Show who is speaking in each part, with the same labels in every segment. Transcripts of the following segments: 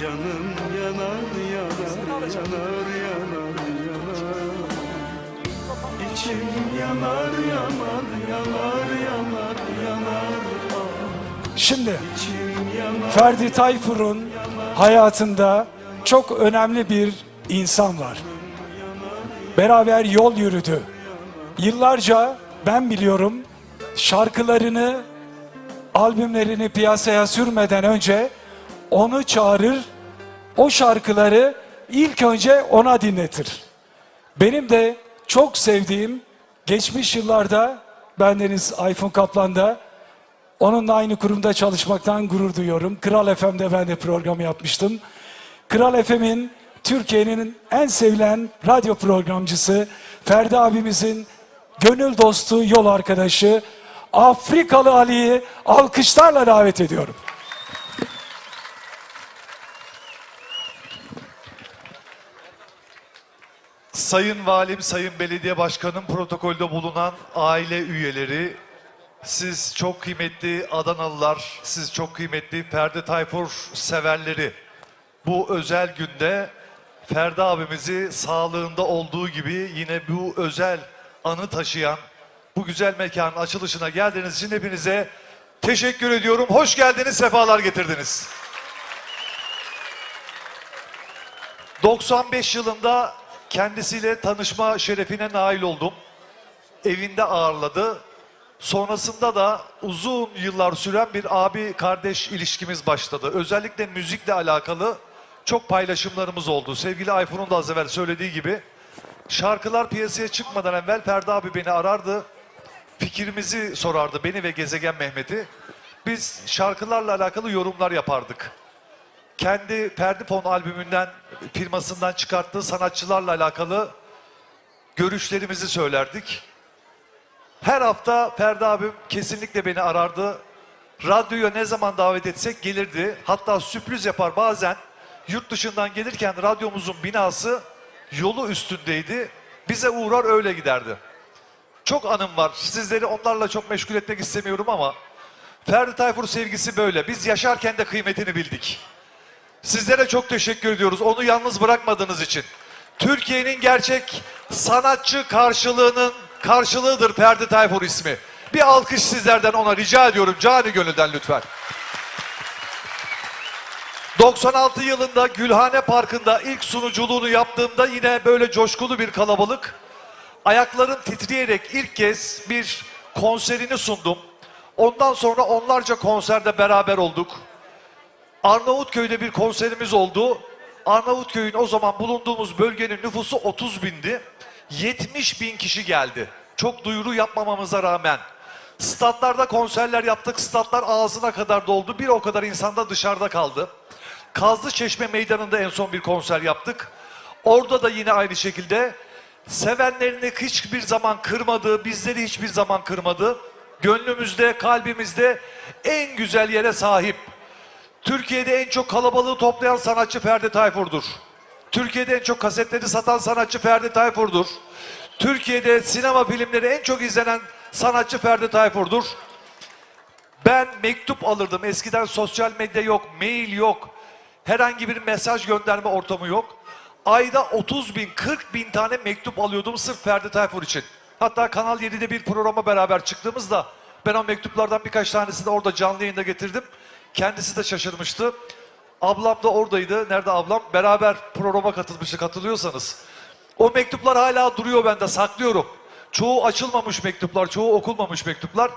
Speaker 1: Canım yanar yanar yanar yanar yanar İçim yanar yanar yanar yanar yanar
Speaker 2: Şimdi Ferdi Tayfur'un hayatında çok önemli bir insan var. Beraber yol yürüdü. Yıllarca ben biliyorum şarkılarını, albümlerini piyasaya sürmeden önce onu çağırır, o şarkıları ilk önce ona dinletir. Benim de çok sevdiğim geçmiş yıllarda bendeniz Ayfun Kaplan'da Onunla aynı kurumda çalışmaktan gurur duyuyorum. Kral FM'de ben de program yapmıştım. Kral FM'in Türkiye'nin en sevilen radyo programcısı Ferdi abimizin gönül dostu, yol arkadaşı Afrikalı Ali'yi alkışlarla davet ediyorum.
Speaker 3: Sayın Valim, Sayın Belediye Başkanım, protokolde bulunan aile üyeleri, siz çok kıymetli Adanalılar, siz çok kıymetli Ferdi Tayfur severleri. Bu özel günde Ferdi abimizi sağlığında olduğu gibi yine bu özel anı taşıyan bu güzel mekanın açılışına geldiğiniz için hepinize teşekkür ediyorum. Hoş geldiniz, sefalar getirdiniz. 95 yılında kendisiyle tanışma şerefine nail oldum. Evinde ağırladı. Sonrasında da uzun yıllar süren bir abi kardeş ilişkimiz başladı. Özellikle müzikle alakalı çok paylaşımlarımız oldu. Sevgili Ayfun'un da az evvel söylediği gibi şarkılar piyasaya çıkmadan evvel Ferdi abi beni arardı. Fikrimizi sorardı beni ve Gezegen Mehmet'i. Biz şarkılarla alakalı yorumlar yapardık kendi Perdipon albümünden, firmasından çıkarttığı sanatçılarla alakalı görüşlerimizi söylerdik. Her hafta Ferdi abim kesinlikle beni arardı. Radyoya ne zaman davet etsek gelirdi. Hatta sürpriz yapar bazen. Yurt dışından gelirken radyomuzun binası yolu üstündeydi. Bize uğrar öyle giderdi. Çok anım var. Sizleri onlarla çok meşgul etmek istemiyorum ama Ferdi Tayfur sevgisi böyle. Biz yaşarken de kıymetini bildik. Sizlere çok teşekkür ediyoruz. Onu yalnız bırakmadığınız için. Türkiye'nin gerçek sanatçı karşılığının karşılığıdır Ferdi Tayfur ismi. Bir alkış sizlerden ona rica ediyorum. Cani gönülden lütfen. 96 yılında Gülhane Parkı'nda ilk sunuculuğunu yaptığımda yine böyle coşkulu bir kalabalık. Ayaklarım titreyerek ilk kez bir konserini sundum. Ondan sonra onlarca konserde beraber olduk. Arnavutköy'de bir konserimiz oldu. Arnavutköy'ün o zaman bulunduğumuz bölgenin nüfusu 30 bindi. 70 bin kişi geldi. Çok duyuru yapmamamıza rağmen. Statlarda konserler yaptık. Statlar ağzına kadar doldu. Bir o kadar insan da dışarıda kaldı. Kazlı Çeşme Meydanı'nda en son bir konser yaptık. Orada da yine aynı şekilde sevenlerini hiçbir zaman kırmadı, bizleri hiçbir zaman kırmadı. Gönlümüzde, kalbimizde en güzel yere sahip. Türkiye'de en çok kalabalığı toplayan sanatçı Ferdi Tayfur'dur. Türkiye'de en çok kasetleri satan sanatçı Ferdi Tayfur'dur. Türkiye'de sinema filmleri en çok izlenen sanatçı Ferdi Tayfur'dur. Ben mektup alırdım. Eskiden sosyal medya yok, mail yok. Herhangi bir mesaj gönderme ortamı yok. Ayda 30 bin, 40 bin tane mektup alıyordum sırf Ferdi Tayfur için. Hatta Kanal 7'de bir programa beraber çıktığımızda ben o mektuplardan birkaç tanesini orada canlı yayında getirdim. Kendisi de şaşırmıştı. Ablam da oradaydı. Nerede ablam? Beraber programa katılmıştık hatırlıyorsanız. O mektuplar hala duruyor bende saklıyorum. Çoğu açılmamış mektuplar, çoğu okulmamış mektuplar.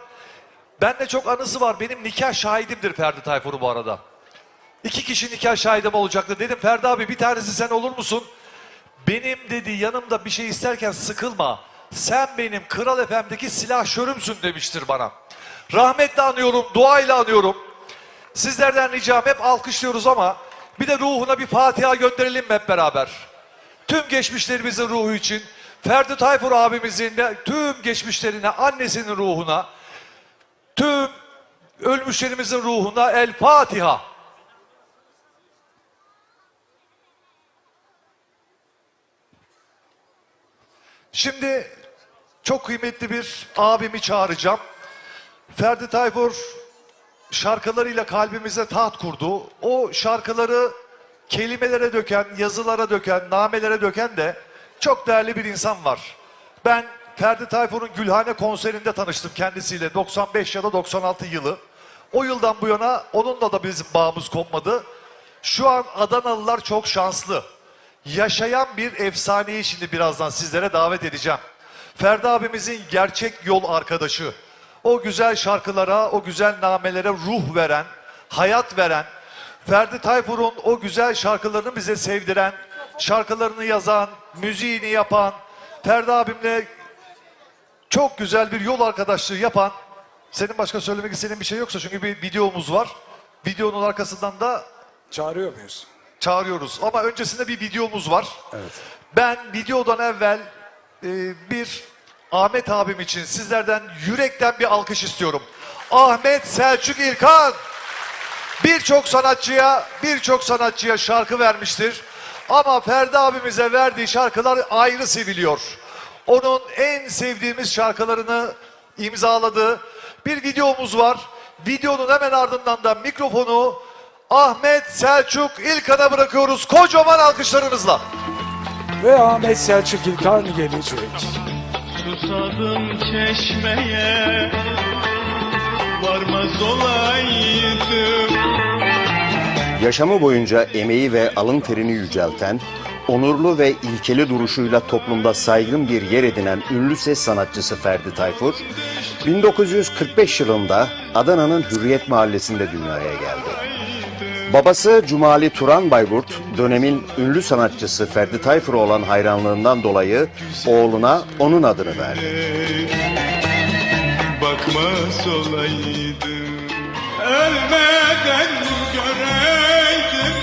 Speaker 3: Bende çok anısı var. Benim nikah şahidimdir Ferdi Tayfur'u bu arada. İki kişi nikah şahidim olacaktı. Dedim Ferdi abi bir tanesi sen olur musun? Benim dedi yanımda bir şey isterken sıkılma. Sen benim Kral FM'deki silahşörümsün demiştir bana. Rahmetle anıyorum, duayla anıyorum. Sizlerden ricam hep alkışlıyoruz ama bir de ruhuna bir Fatiha gönderelim hep beraber? Tüm geçmişlerimizin ruhu için, Ferdi Tayfur abimizin de tüm geçmişlerine, annesinin ruhuna, tüm ölmüşlerimizin ruhuna El Fatiha. Şimdi çok kıymetli bir abimi çağıracağım. Ferdi Tayfur şarkılarıyla kalbimize taht kurdu. O şarkıları kelimelere döken, yazılara döken, namelere döken de çok değerli bir insan var. Ben Ferdi Tayfur'un Gülhane konserinde tanıştım kendisiyle 95 ya da 96 yılı. O yıldan bu yana onunla da bizim bağımız kopmadı. Şu an Adanalılar çok şanslı. Yaşayan bir efsaneyi şimdi birazdan sizlere davet edeceğim. Ferdi abimizin gerçek yol arkadaşı. O güzel şarkılara, o güzel namelere ruh veren, hayat veren, Ferdi Tayfur'un o güzel şarkılarını bize sevdiren, şarkılarını yazan, müziğini yapan, Ferdi abimle çok güzel bir yol arkadaşlığı yapan, senin başka söylemek istediğin bir şey yoksa çünkü bir videomuz var. Videonun arkasından da
Speaker 2: Çağırıyor muyuz?
Speaker 3: çağırıyoruz. Ama öncesinde bir videomuz var.
Speaker 2: Evet.
Speaker 3: Ben videodan evvel e, bir Ahmet abim için sizlerden yürekten bir alkış istiyorum. Ahmet Selçuk İlkan birçok sanatçıya birçok sanatçıya şarkı vermiştir. Ama Ferdi abimize verdiği şarkılar ayrı seviliyor. Onun en sevdiğimiz şarkılarını imzaladı. Bir videomuz var. Videonun hemen ardından da mikrofonu Ahmet Selçuk İlkan'a bırakıyoruz. Kocaman alkışlarınızla.
Speaker 2: Ve Ahmet Selçuk İlkan gelecek.
Speaker 1: Susadım çeşmeye Varmaz olaydım
Speaker 4: Yaşamı boyunca emeği ve alın terini yücelten, onurlu ve ilkeli duruşuyla toplumda saygın bir yer edinen ünlü ses sanatçısı Ferdi Tayfur, 1945 yılında Adana'nın Hürriyet Mahallesi'nde dünyaya geldi. Babası Cumali Turan Bayburt, dönemin ünlü sanatçısı Ferdi Tayfur'a olan hayranlığından dolayı oğluna onun adını verdi.
Speaker 1: Bakmaz olaydım Ölmeden göreydim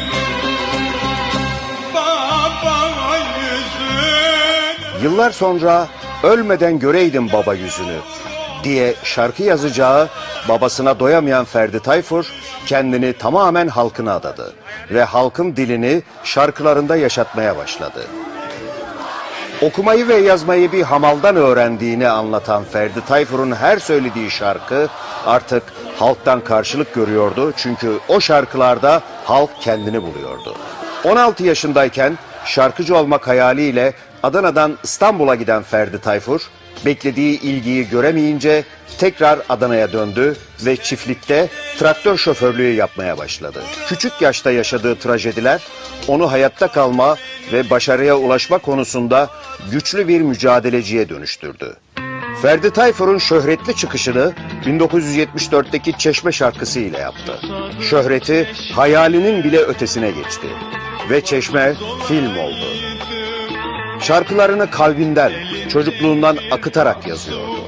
Speaker 1: Baba yüzünü
Speaker 4: Yıllar sonra ölmeden göreydim baba yüzünü diye şarkı yazacağı babasına doyamayan Ferdi Tayfur kendini tamamen halkına adadı ve halkın dilini şarkılarında yaşatmaya başladı. Okumayı ve yazmayı bir hamaldan öğrendiğini anlatan Ferdi Tayfur'un her söylediği şarkı artık halktan karşılık görüyordu çünkü o şarkılarda halk kendini buluyordu. 16 yaşındayken şarkıcı olmak hayaliyle Adana'dan İstanbul'a giden Ferdi Tayfur, beklediği ilgiyi göremeyince tekrar Adana'ya döndü ve çiftlikte traktör şoförlüğü yapmaya başladı. Küçük yaşta yaşadığı trajediler onu hayatta kalma ve başarıya ulaşma konusunda güçlü bir mücadeleciye dönüştürdü. Ferdi Tayfur'un şöhretli çıkışını 1974'teki Çeşme şarkısı ile yaptı. Şöhreti hayalinin bile ötesine geçti ve Çeşme film oldu. Şarkılarını kalbinden, çocukluğundan akıtarak yazıyordu.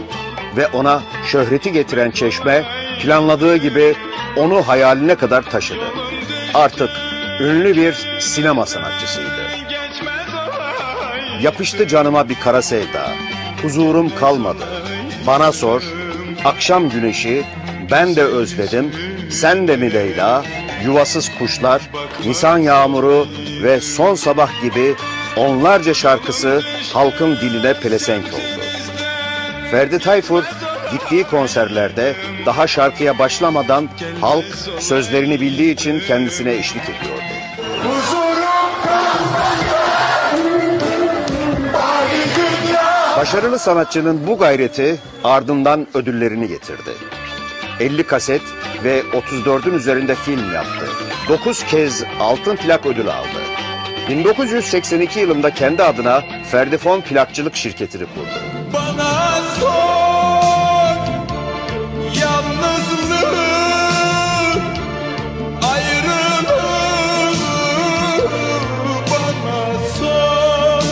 Speaker 4: Ve ona şöhreti getiren Çeşme planladığı gibi onu hayaline kadar taşıdı. Artık ünlü bir sinema sanatçısıydı. Yapıştı canıma bir kara sevda. Huzurum kalmadı. Bana sor. Akşam güneşi. Ben de özledim. Sen de mi Leyla? Yuvasız kuşlar. Nisan yağmuru ve son sabah gibi onlarca şarkısı halkın diline pelesenk oldu. Ferdi Tayfur gittiği konserlerde daha şarkıya başlamadan halk sözlerini bildiği için kendisine eşlik ediyordu. Başarılı sanatçının bu gayreti ardından ödüllerini getirdi. 50 kaset ve 34'ün üzerinde film yaptı. 9 kez altın plak ödülü aldı. 1982 yılında kendi adına Ferdifon plakçılık şirketini kurdu.
Speaker 1: Bana sor Yalnızlığı Ayrılığı Bana sor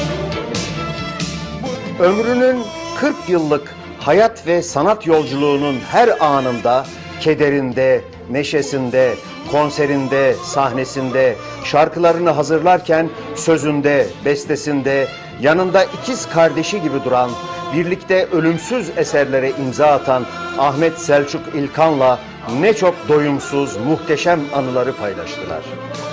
Speaker 4: Ömrünün 40 yıllık hayat ve sanat yolculuğunun her anında, kederinde, neşesinde, konserinde, sahnesinde, şarkılarını hazırlarken sözünde, bestesinde, yanında ikiz kardeşi gibi duran, birlikte ölümsüz eserlere imza atan Ahmet Selçuk İlkan'la ne çok doyumsuz, muhteşem anıları paylaştılar.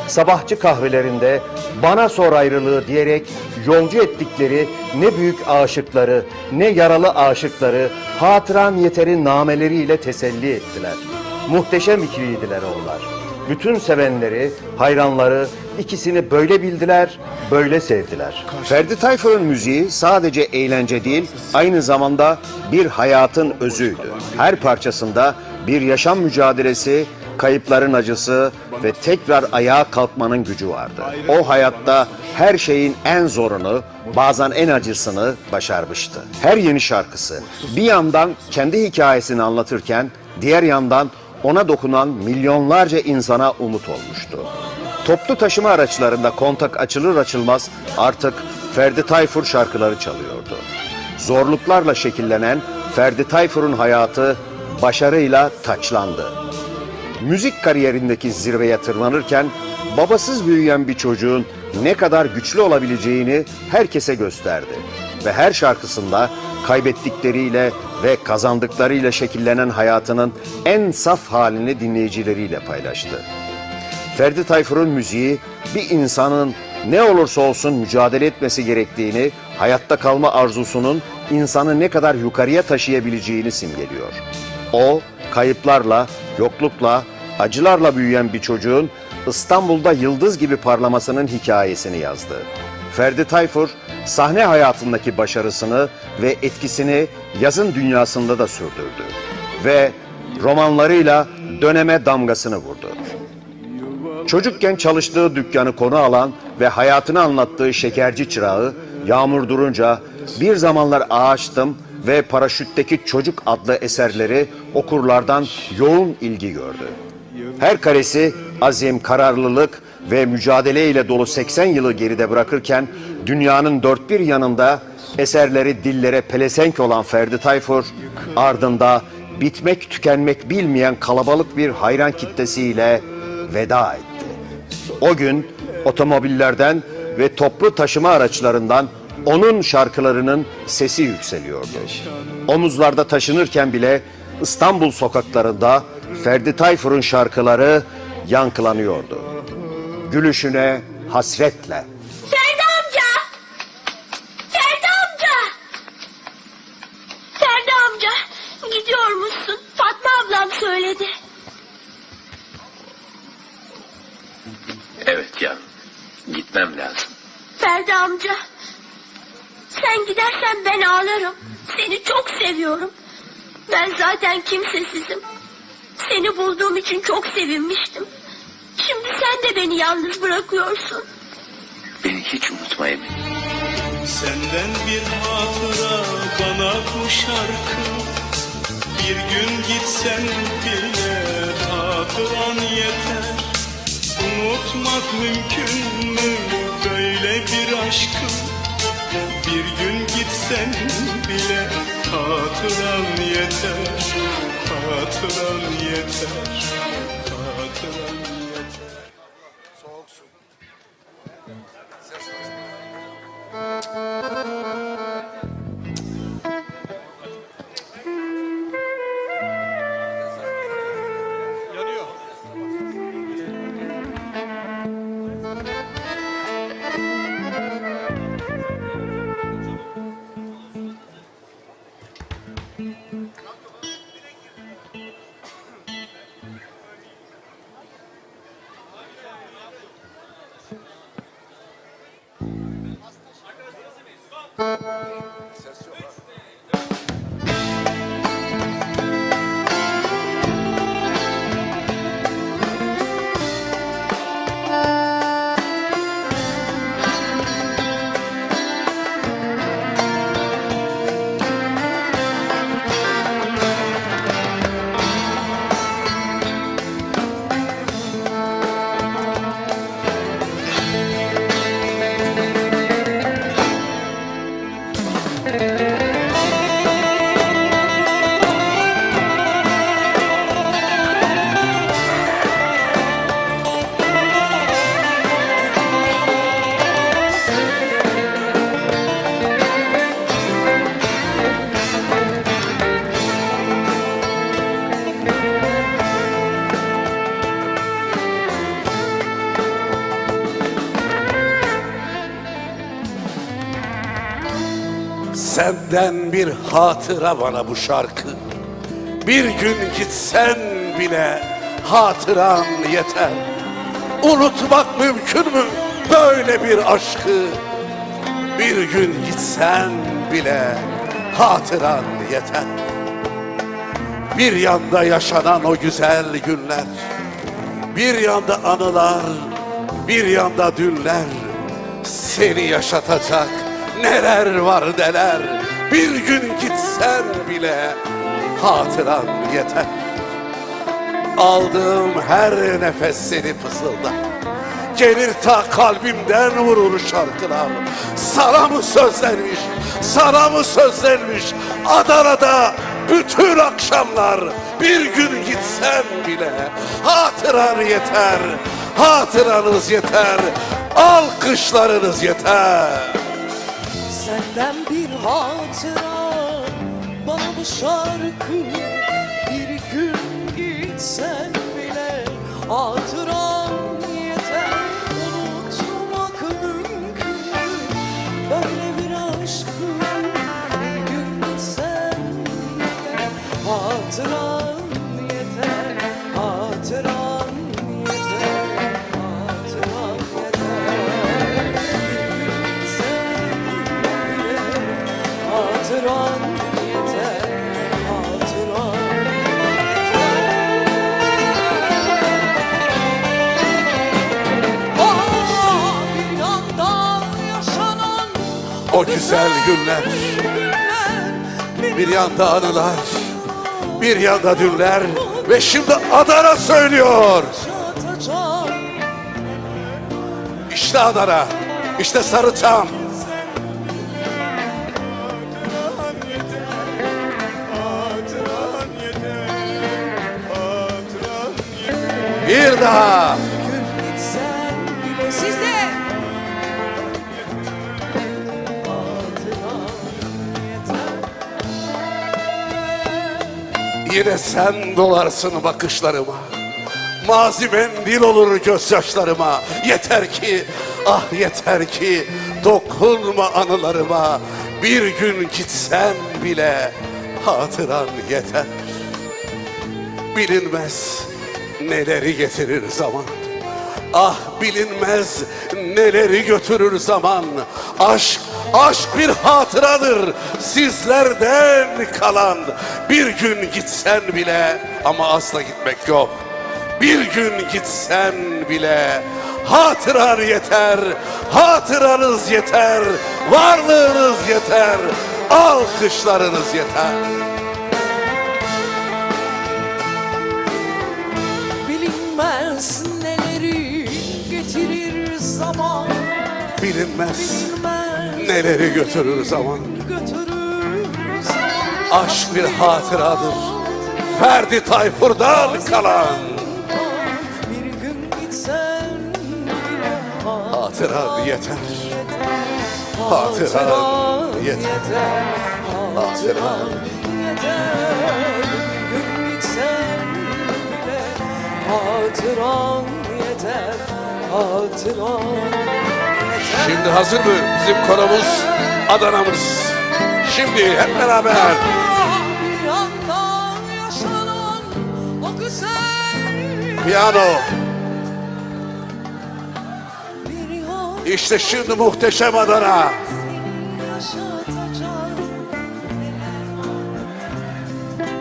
Speaker 4: Sabahçı kahvelerinde bana sor ayrılığı diyerek yolcu ettikleri ne büyük aşıkları, ne yaralı aşıkları hatıran yeteri nameleriyle teselli ettiler. Muhteşem ikiliydiler onlar. Bütün sevenleri, hayranları ikisini böyle bildiler, böyle sevdiler. Ferdi Tayfur'un müziği sadece eğlence değil, aynı zamanda bir hayatın özüydü. Her parçasında bir yaşam mücadelesi, kayıpların acısı ve tekrar ayağa kalkmanın gücü vardı. O hayatta her şeyin en zorunu, bazen en acısını başarmıştı. Her yeni şarkısı bir yandan kendi hikayesini anlatırken diğer yandan ona dokunan milyonlarca insana umut olmuştu. Toplu taşıma araçlarında kontak açılır açılmaz artık Ferdi Tayfur şarkıları çalıyordu. Zorluklarla şekillenen Ferdi Tayfur'un hayatı başarıyla taçlandı. Müzik kariyerindeki zirveye tırmanırken babasız büyüyen bir çocuğun ne kadar güçlü olabileceğini herkese gösterdi. Ve her şarkısında kaybettikleriyle ve kazandıklarıyla şekillenen hayatının en saf halini dinleyicileriyle paylaştı. Ferdi Tayfur'un müziği bir insanın ne olursa olsun mücadele etmesi gerektiğini, hayatta kalma arzusunun insanı ne kadar yukarıya taşıyabileceğini simgeliyor. O, kayıplarla, yoklukla, acılarla büyüyen bir çocuğun İstanbul'da yıldız gibi parlamasının hikayesini yazdı. Ferdi Tayfur, sahne hayatındaki başarısını ve etkisini yazın dünyasında da sürdürdü. Ve romanlarıyla döneme damgasını vurdu. Çocukken çalıştığı dükkanı konu alan ve hayatını anlattığı şekerci çırağı, yağmur durunca bir zamanlar ağaçtım ve paraşütteki çocuk adlı eserleri okurlardan yoğun ilgi gördü. Her karesi azim, kararlılık ve mücadeleyle dolu 80 yılı geride bırakırken dünyanın dört bir yanında eserleri dillere pelesenk olan Ferdi Tayfur ardında bitmek tükenmek bilmeyen kalabalık bir hayran kitlesiyle veda etti. O gün otomobillerden ve toplu taşıma araçlarından onun şarkılarının sesi yükseliyordu. Omuzlarda taşınırken bile İstanbul sokaklarında Ferdi Tayfur'un şarkıları yankılanıyordu. Gülüşüne hasretle.
Speaker 5: Ferdi amca! Ferdi amca! Ferdi amca! Gidiyor musun? Fatma ablam söyledi.
Speaker 6: Evet yavrum. Gitmem lazım.
Speaker 5: Ferdi amca! Sen gidersen ben ağlarım. Seni çok seviyorum. Ben zaten kimsesizim. Seni bulduğum için çok sevinmiştim. Şimdi sen de beni yalnız bırakıyorsun.
Speaker 6: Beni hiç unutma Emin.
Speaker 1: Senden bir hatıra bana bu şarkı. Bir gün gitsen bile hatıran yeter. Unutmak mümkün mü böyle bir aşkı? Bir gün gitsen bile hatıran yeter. Hatıran yeter
Speaker 7: Senden bir hatıra bana bu şarkı. Bir gün gitsen bile hatıran yeter. Unutmak mümkün mü böyle bir aşkı? Bir gün gitsen bile hatıran yeter. Bir yanda yaşanan o güzel günler, bir yanda anılar, bir yanda dünler. Seni yaşatacak neler var neler. Bir gün gitsen bile hatıran yeter. Aldığım her nefes seni fısılda. Gelir ta kalbimden vurur şarkılar. Sana mı sözlenmiş, sana mı sözlenmiş Adana'da bütün akşamlar bir gün gitsen bile hatıran yeter, hatıranız yeter, alkışlarınız yeter.
Speaker 8: Senden bir hatıra Bana bu şarkı Bir gün gitsen bile Hatıran yeter Unutmak mümkün mü? Böyle bir aşkı Bir gün gitsen bile Hatıran Hatıran bir yanda yaşanan
Speaker 7: O güzel günler, bir yanda anılar, bir yanda dünler ve şimdi Adana söylüyor. İşte Adana, işte Sarıçam. Bir daha.
Speaker 8: sizde
Speaker 7: Yine sen dolarsın bakışlarıma. Mazi mendil olur gözyaşlarıma. Yeter ki, ah yeter ki dokunma anılarıma. Bir gün gitsen bile hatıran yeter. Bilinmez neleri getirir zaman. Ah bilinmez neleri götürür zaman. Aşk, aşk bir hatıradır sizlerden kalan. Bir gün gitsen bile ama asla gitmek yok. Bir gün gitsen bile hatıran yeter, hatıranız yeter, varlığınız yeter, alkışlarınız yeter.
Speaker 8: Bilinmez neleri
Speaker 7: götürür zaman. Aşk bir hatıradır. Ferdi Tayfur'dan kalan hatıran yeter. Hatıran yeter.
Speaker 8: Bile Hatıran yeter Hatıran yeter
Speaker 7: Şimdi hazır mı bizim konumuz Adana'mız? Şimdi hep beraber piyano. İşte şimdi muhteşem Adana.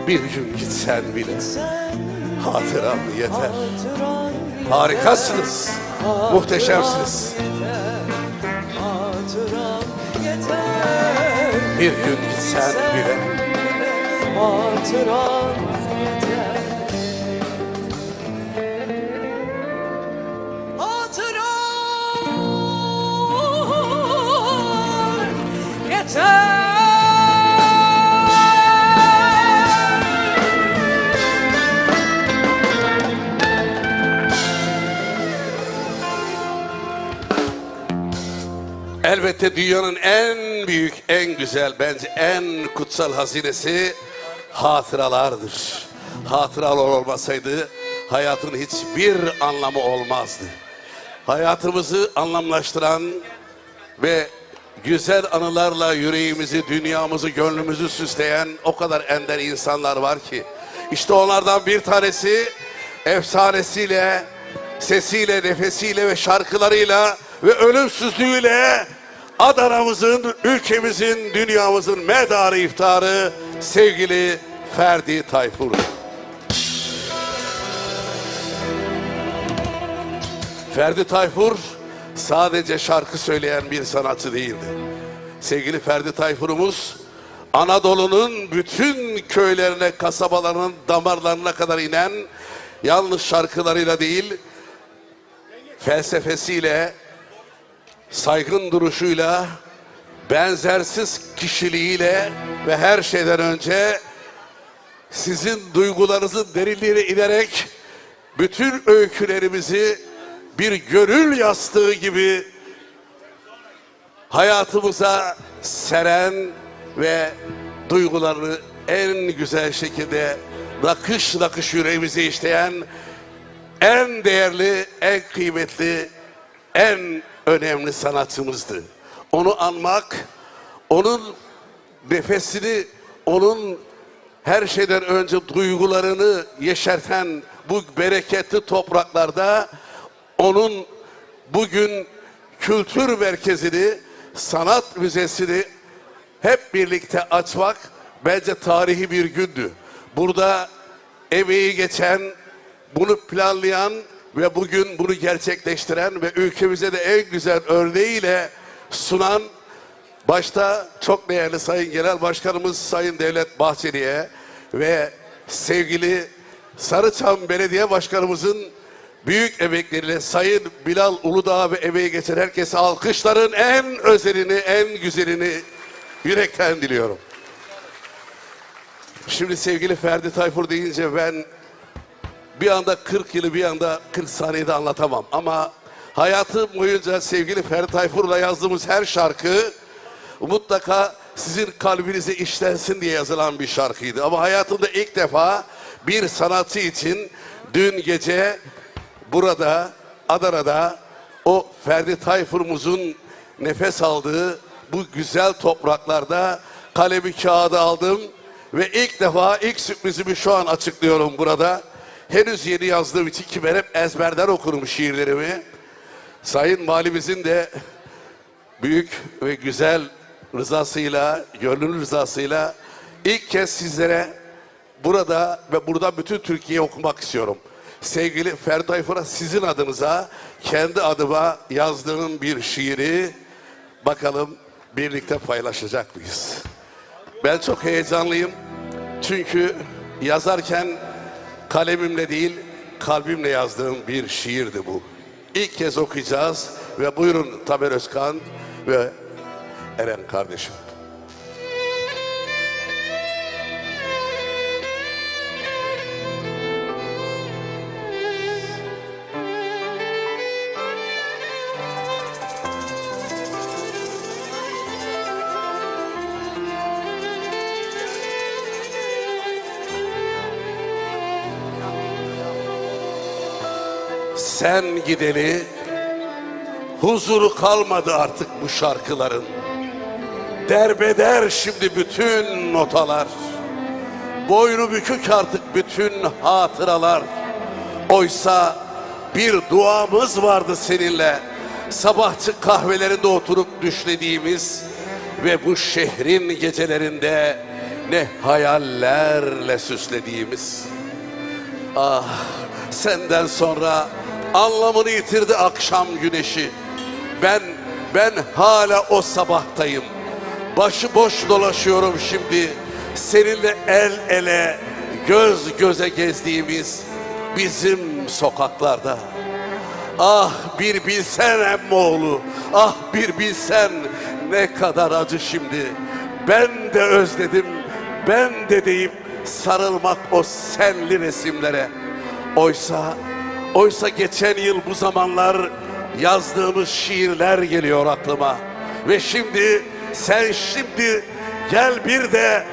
Speaker 7: Bir gün gitsen bile
Speaker 8: Sen
Speaker 7: hatıran yeter. Harikasınız. Muhteşemsiniz. Bir gün gitsen bile
Speaker 8: Hatıran yeter Hatıran yeter
Speaker 7: Elbette dünyanın en büyük, en güzel, bence en kutsal hazinesi hatıralardır. Hatıralar olmasaydı hayatın hiçbir anlamı olmazdı. Hayatımızı anlamlaştıran ve güzel anılarla yüreğimizi, dünyamızı, gönlümüzü süsleyen o kadar ender insanlar var ki İşte onlardan bir tanesi efsanesiyle, sesiyle, nefesiyle ve şarkılarıyla ve ölümsüzlüğüyle Adana'mızın, ülkemizin, dünyamızın medarı iftarı sevgili Ferdi Tayfur. Ferdi Tayfur sadece şarkı söyleyen bir sanatçı değildi. Sevgili Ferdi Tayfur'umuz Anadolu'nun bütün köylerine, kasabalarının damarlarına kadar inen yalnız şarkılarıyla değil, felsefesiyle, saygın duruşuyla, benzersiz kişiliğiyle ve her şeyden önce sizin duygularınızın derinliğine inerek bütün öykülerimizi bir gönül yastığı gibi hayatımıza seren ve duygularını en güzel şekilde nakış nakış yüreğimize işleyen en değerli, en kıymetli, en önemli sanatçımızdı. Onu anmak, onun nefesini, onun her şeyden önce duygularını yeşerten bu bereketli topraklarda onun bugün kültür merkezini, sanat müzesini hep birlikte açmak bence tarihi bir gündü. Burada emeği geçen, bunu planlayan ve bugün bunu gerçekleştiren ve ülkemize de en güzel örneğiyle sunan Başta çok değerli Sayın Genel Başkanımız Sayın Devlet Bahçeli'ye ve sevgili Sarıçam Belediye Başkanımızın büyük emekleriyle Sayın Bilal Uludağ ve emeği geçen herkese alkışların en özelini, en güzelini yürekten diliyorum. Şimdi sevgili Ferdi Tayfur deyince ben bir anda 40 yılı bir anda 40 saniyede anlatamam. Ama hayatım boyunca sevgili Ferdi Tayfur'la yazdığımız her şarkı mutlaka sizin kalbinize işlensin diye yazılan bir şarkıydı. Ama hayatımda ilk defa bir sanatçı için dün gece burada Adana'da o Ferdi Tayfur'umuzun nefes aldığı bu güzel topraklarda kalemi kağıdı aldım ve ilk defa ilk sürprizimi şu an açıklıyorum burada. Henüz yeni yazdığım için ki ben hep ezberden okurum şiirlerimi. Sayın Valimizin de büyük ve güzel rızasıyla, gönlünün rızasıyla ilk kez sizlere burada ve burada bütün Türkiye'ye okumak istiyorum. Sevgili Ferdi Tayfur'a sizin adınıza, kendi adıma yazdığım bir şiiri bakalım birlikte paylaşacak mıyız? Ben çok heyecanlıyım. Çünkü yazarken kalemimle değil, kalbimle yazdığım bir şiirdi bu. İlk kez okuyacağız ve buyurun Tamer Özkan ve Eren kardeşim. Sen gideli huzuru kalmadı artık bu şarkıların. Derbeder şimdi bütün notalar. Boynu bükük artık bütün hatıralar. Oysa bir duamız vardı seninle. Sabahçı kahvelerinde oturup düşlediğimiz ve bu şehrin gecelerinde ne hayallerle süslediğimiz. Ah senden sonra anlamını yitirdi akşam güneşi. Ben ben hala o sabahtayım. Başı boş dolaşıyorum şimdi. Seninle el ele, göz göze gezdiğimiz bizim sokaklarda. Ah bir bilsen emmoğlu, ah bir bilsen ne kadar acı şimdi. Ben de özledim, ben de deyip sarılmak o senli resimlere. Oysa, oysa geçen yıl bu zamanlar yazdığımız şiirler geliyor aklıma. Ve şimdi sen şimdi gel bir de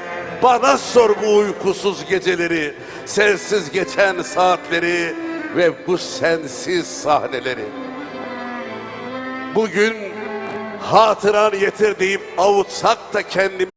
Speaker 7: bana sor bu uykusuz geceleri, sensiz geçen saatleri ve bu sensiz sahneleri. Bugün hatıran yeter deyip avutsak da kendimi